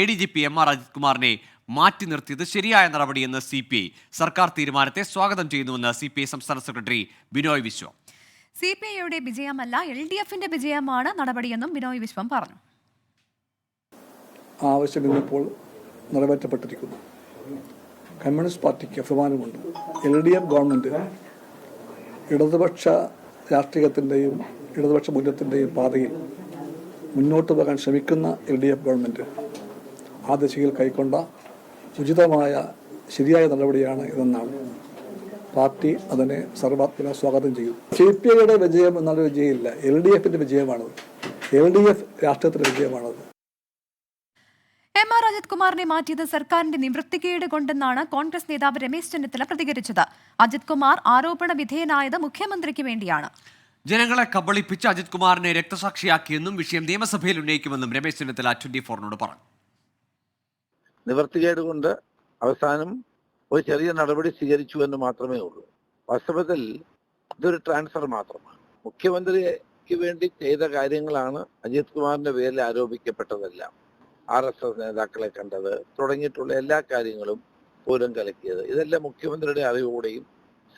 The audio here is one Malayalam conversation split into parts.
A D G P M R Ajith കുമാറിനെ മാറ്റി നിർത്തിയത് ശരിയായ നടപടിയെന്ന് സി പി ഐ സർക്കാർ തീരുമാനത്തെ സ്വാഗതം ചെയ്യുന്നുവെന്ന് സി പി ഐ സംസ്ഥാന secretary Binoy Viswam. C P ഐയുടെ വിജയമല്ല എൽ ഡി എഫിന്റെ വിജയമാണ് നടപടിയെന്നും ബിനോയ് വിശ്വം പറഞ്ഞു. ആവശ്യം ഇന്നിപ്പോൾ നിറവേറ്റപ്പെട്ടിരിക്കുന്നു. കമ്മ്യൂണിസ്റ്റ് പാർട്ടിക്ക് അഭിമാനമുണ്ട്. എൽ ഡി എഫ് ഗവൺമെന്റ് ഇടതുപക്ഷ രാഷ്ട്രീയത്തിന്റെയും ഇടതുപക്ഷ മൂല്യത്തിന്റെയും പാതയിൽ മുന്നോട്ട് പോകാൻ ശ്രമിക്കുന്ന എൽ ഡി എഫ് ഗവൺമെന്റ് ആ ദിശയിൽ കൈക്കൊണ്ട ഉചിതമായ ശരിയായ നടപടിയാണ് ഇതെന്നാണ്. പാർട്ടി അതിനെ സർവാത്മന സ്വാഗതം ചെയ്തു സി പി ഐയുടെ വിജയം എന്നുള്ള വിജയമില്ല. എൽ ഡി എഫിന്റെ വിജയമാണത് എൽ ഡി എഫ് രാഷ്ട്രീയത്തിന്റെ വിജയമാണത് എം ആർ അജിത് കുമാറിനെ മാറ്റിയത് സർക്കാരിന്റെ നിവൃത്തികേട് കൊണ്ടെന്നാണ് കോൺഗ്രസ് നേതാവ് രമേശ് ചെന്നിത്തല പ്രതികരിച്ചത്. അജിത് കുമാർ ആരോപണ വിധേയനായത് മുഖ്യമന്ത്രിക്ക് വേണ്ടിയാണ്. ജനങ്ങളെ കബളിപ്പിച്ച് അജിത് കുമാറിനെ രക്തസാക്ഷിയാക്കിയെന്നും വിഷയം നിയമസഭയിൽ ഉന്നയിക്കുമെന്നും രമേശ് ചെന്നിത്തല ട്വന്റി ഫോറിനോട് പറഞ്ഞു. നിവർത്തികേട് കൊണ്ട് അവസാനം ഒരു ചെറിയ നടപടി സ്വീകരിച്ചു എന്ന് മാത്രമേ ഉള്ളൂ. വാസ്തവത്തിൽ ഇതൊരു ട്രാൻസ്ഫർ മാത്രമാണ്. മുഖ്യമന്ത്രിക്ക് വേണ്ടി ചെയ്ത കാര്യങ്ങളാണ് അജിത് കുമാറിന്റെ പേരിൽ ആരോപിക്കപ്പെട്ടതെല്ലാം. ആർ എസ് എസ് നേതാക്കളെ കണ്ടത് തുടങ്ങിയിട്ടുള്ള എല്ലാ കാര്യങ്ങളും പൂരം കലക്കിയത്. ഇതെല്ലാം മുഖ്യമന്ത്രിയുടെ അറിവോടെയും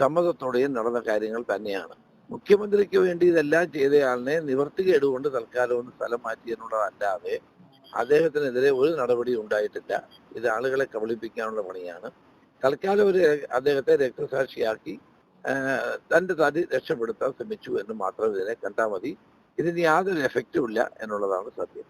സമ്മതത്തോടെയും നടന്ന കാര്യങ്ങൾ തന്നെയാണ്. മുഖ്യമന്ത്രിക്ക് വേണ്ടി ഇതെല്ലാം ചെയ്തയാളിനെ നിവർത്തികേടുകൊണ്ട് തൽക്കാലം ഒന്ന് സ്ഥലം മാറ്റി എന്നുള്ളതല്ലാതെ അദ്ദേഹത്തിനെതിരെ ഒരു നടപടി ഉണ്ടായിട്ടില്ല. ഇത് ആളുകളെ കബളിപ്പിക്കാനുള്ള പണിയാണ്. തൽക്കാലം ഒരു അദ്ദേഹത്തെ രക്തസാക്ഷിയാക്കി തന്റെ തടി രക്ഷപ്പെടുത്താൻ ശ്രമിച്ചു എന്ന് മാത്രം ഇതിനെ കണ്ടാൽ മതി. ഇതിന് യാതൊരു എഫക്റ്റും ഇല്ല എന്നുള്ളതാണ് സത്യം.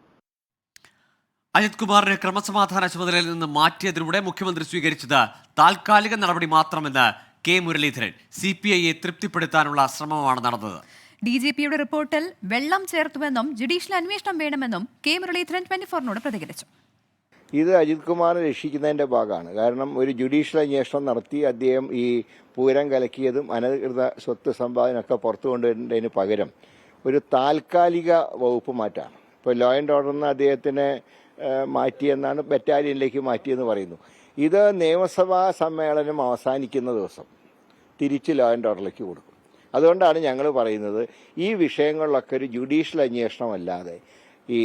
അജിത് കുമാറിനെ ക്രമസമാധാന ചുമതലയിൽ നിന്ന് മാറ്റിയതിലൂടെ മുഖ്യമന്ത്രി സ്വീകരിച്ചത് താൽക്കാലിക നടപടി മാത്രമെന്ന് കെ മുരളീധരൻ സി പി ഐയെ തൃപ്തിപ്പെടുത്താനുള്ള ശ്രമമാണ് നടന്നത്. ഡി ജി പിയുടെ റിപ്പോർട്ടിൽ വെള്ളം ചേർത്തുവെന്നും ജുഡീഷ്യൽ അന്വേഷണം വേണമെന്നും കെ മുരളീധരൻ ട്വന്റി ഫോറിനോട് പ്രതികരിച്ചു. ഇത് അജിത് കുമാറിനെ രക്ഷിക്കുന്നതിന്റെ ഭാഗമാണ്. കാരണം ഒരു ജുഡീഷ്യൽ അന്വേഷണം നടത്തി അദ്ദേഹം ഈ പൂരം കലക്കിയതും അനധികൃത സ്വത്ത് സമ്പാദനമൊക്കെ പുറത്തു കൊണ്ടുവരുന്നതിന് പകരം ഒരു താൽക്കാലിക വകുപ്പ് മാറ്റാണ്. ഇപ്പോൾ ലോ ആൻഡ് ഓർഡറിന് അദ്ദേഹത്തിനെ ഏഹ്, മാറ്റിയെന്നാണ് ബറ്റാലിയനിലേക്ക് മാറ്റിയെന്ന് പറയുന്നു. ഇത് നിയമസഭാ സമ്മേളനം അവസാനിക്കുന്ന ദിവസം തിരിച്ച് ലോ ആൻഡ് ഓർഡറിലേക്ക് കൊടുക്കും. അതുകൊണ്ടാണ് ഞങ്ങൾ പറയുന്നത് ഈ വിഷയങ്ങളിലൊക്കെ ഒരു ജുഡീഷ്യൽ അന്വേഷണമല്ലാതെ ഈ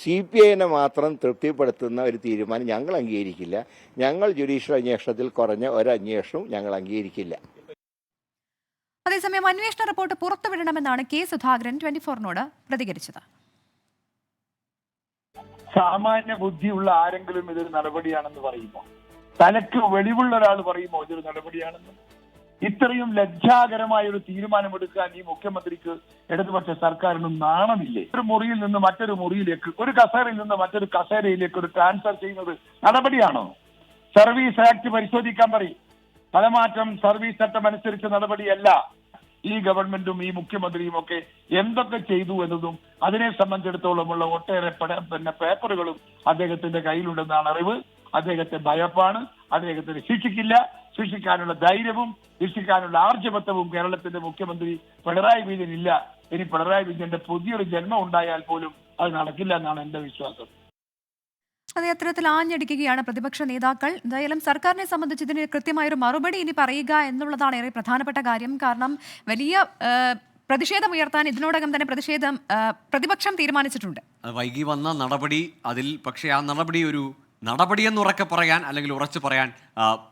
സി പി ഐനെ മാത്രം തൃപ്തിപ്പെടുത്തുന്ന ഒരു തീരുമാനം ഞങ്ങൾ അംഗീകരിക്കില്ല. ഞങ്ങൾ ജുഡീഷ്യൽ അന്വേഷണത്തിൽ കുറഞ്ഞ ഒരു അന്വേഷണവും ഞങ്ങൾ അംഗീകരിക്കില്ല. അതേസമയം അന്വേഷണ റിപ്പോർട്ട് പുറത്തുവിടണമെന്നാണ് കെ സുധാകരൻ ട്വന്റി ഫോറിനോട് പ്രതികരിച്ചത്. സാമാന്യ ബുദ്ധിയുള്ള ആരെങ്കിലും ഇതൊരു നടപടിയാണെന്ന് പറയുമോ? തലക്ക് വെളിവുള്ള ഒരാൾ പറയുമോ ഇതൊരു നടപടിയാണെന്ന്? ഇത്രയും ലജ്ജാകരമായ ഒരു തീരുമാനമെടുക്കാൻ ഈ മുഖ്യമന്ത്രിക്ക് ഇടതുപക്ഷ സർക്കാരിനും നാണമില്ലേ? ഒരു മുറിയിൽ നിന്ന് മറ്റൊരു മുറിയിലേക്ക് ഒരു കസേരയിൽ നിന്ന് മറ്റൊരു കസേരയിലേക്ക് ഒരു ട്രാൻസ്ഫർ ചെയ്യുന്നത് നടപടിയാണോ? സർവീസ് ആക്ട് പരിശോധിക്കാൻ പറയും. സ്ഥലമാറ്റം സർവീസ് ചട്ടം അനുസരിച്ച നടപടിയല്ല ഈ ഗവൺമെന്റും ഈ മുഖ്യമന്ത്രിയും ഒക്കെ എന്തൊക്കെ ചെയ്തു എന്നതും അതിനെ സംബന്ധിച്ചിടത്തോളമുള്ള ഒട്ടേറെ പിന്നെ പേപ്പറുകളും അദ്ദേഹത്തിന്റെ കയ്യിലുണ്ടെന്നാണ് അറിവ്. അദ്ദേഹത്തെ ഭയപ്പാണ്. അദ്ദേഹത്തിന് ശിക്ഷിക്കില്ല. ശിക്ഷിക്കാനുള്ള ധൈര്യവും സൃഷ്ടിക്കാനുള്ള ആർജവത്വവും കേരളത്തിന്റെ മുഖ്യമന്ത്രി പിണറായി വിജയൻ ഇല്ല. ഇനി പിണറായി വിജയന്റെ പുതിയൊരു ജന്മം ഉണ്ടായാൽ പോലും അത് നടക്കില്ല എന്നാണ് എന്റെ വിശ്വാസം. അതെ അത്തരത്തിൽ ആഞ്ഞടിക്കുകയാണ് പ്രതിപക്ഷ നേതാക്കൾ. എന്തായാലും സർക്കാരിനെ സംബന്ധിച്ച് ഇതിന് കൃത്യമായൊരു മറുപടി ഇനി പറയുക എന്നുള്ളതാണ് ഏറെ പ്രധാനപ്പെട്ട കാര്യം. കാരണം വലിയ പ്രതിഷേധം ഉയർത്താൻ ഇതിനോടകം തന്നെ പ്രതിഷേധം പ്രതിപക്ഷം തീരുമാനിച്ചിട്ടുണ്ട്. അത് വൈകി വന്ന നടപടി അതിൽ പക്ഷേ ആ നടപടി ഒരു നടപടി എന്ന് ഉറക്കെ പറയാൻ അല്ലെങ്കിൽ ഉറച്ചു പറയാൻ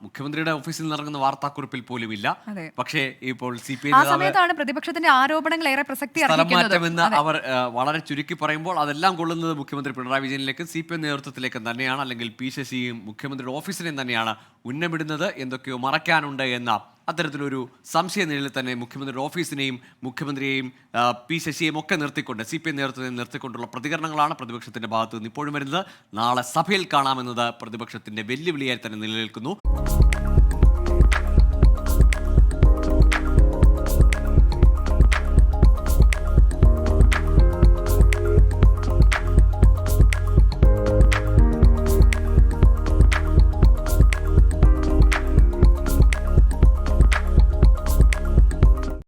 മുഖ്യമന്ത്രിയുടെ ഓഫീസിൽ നിന്നിറങ്ങുന്ന വാർത്താക്കുറിപ്പിൽ പോലും ഇല്ല പക്ഷേ ഇപ്പോൾ സി പി ഐ സമയത്താണ് പ്രതിപക്ഷത്തിന്റെ ആരോപണങ്ങൾ ഏറെ പ്രസക്തി സ്ഥലമാറ്റമെന്ന് അവർ വളരെ ചുരുക്കി പറയുമ്പോൾ അതെല്ലാം കൊള്ളുന്നത് മുഖ്യമന്ത്രി പിണറായി വിജയനിലേക്കും സി പി എം നേതൃത്വത്തിലേക്ക് തന്നെയാണ് അല്ലെങ്കിൽ പി ശശിയും മുഖ്യമന്ത്രിയുടെ ഓഫീസിനെയും തന്നെയാണ് ഉന്നമിടുന്നത്. എന്തൊക്കെയോ മറയ്ക്കാനുണ്ട് എന്ന അത്തരത്തിലൊരു സംശയ നിലയിൽ തന്നെ മുഖ്യമന്ത്രിയുടെ ഓഫീസിനെയും മുഖ്യമന്ത്രിയെയും പി ശശിയെയും ഒക്കെ നിർത്തിക്കൊണ്ട് സി പി എം നേതൃത്വത്തെ നിർത്തിക്കൊണ്ടുള്ള പ്രതികരണങ്ങളാണ് പ്രതിപക്ഷത്തിന്റെ ഭാഗത്ത് നിന്ന് ഇപ്പോഴും വരുന്നത്. നാളെ സഭയിൽ കാണാമെന്നത് പ്രതിപക്ഷത്തിന്റെ വെല്ലുവിളിയായി തന്നെ നിലനിൽക്കുന്നു.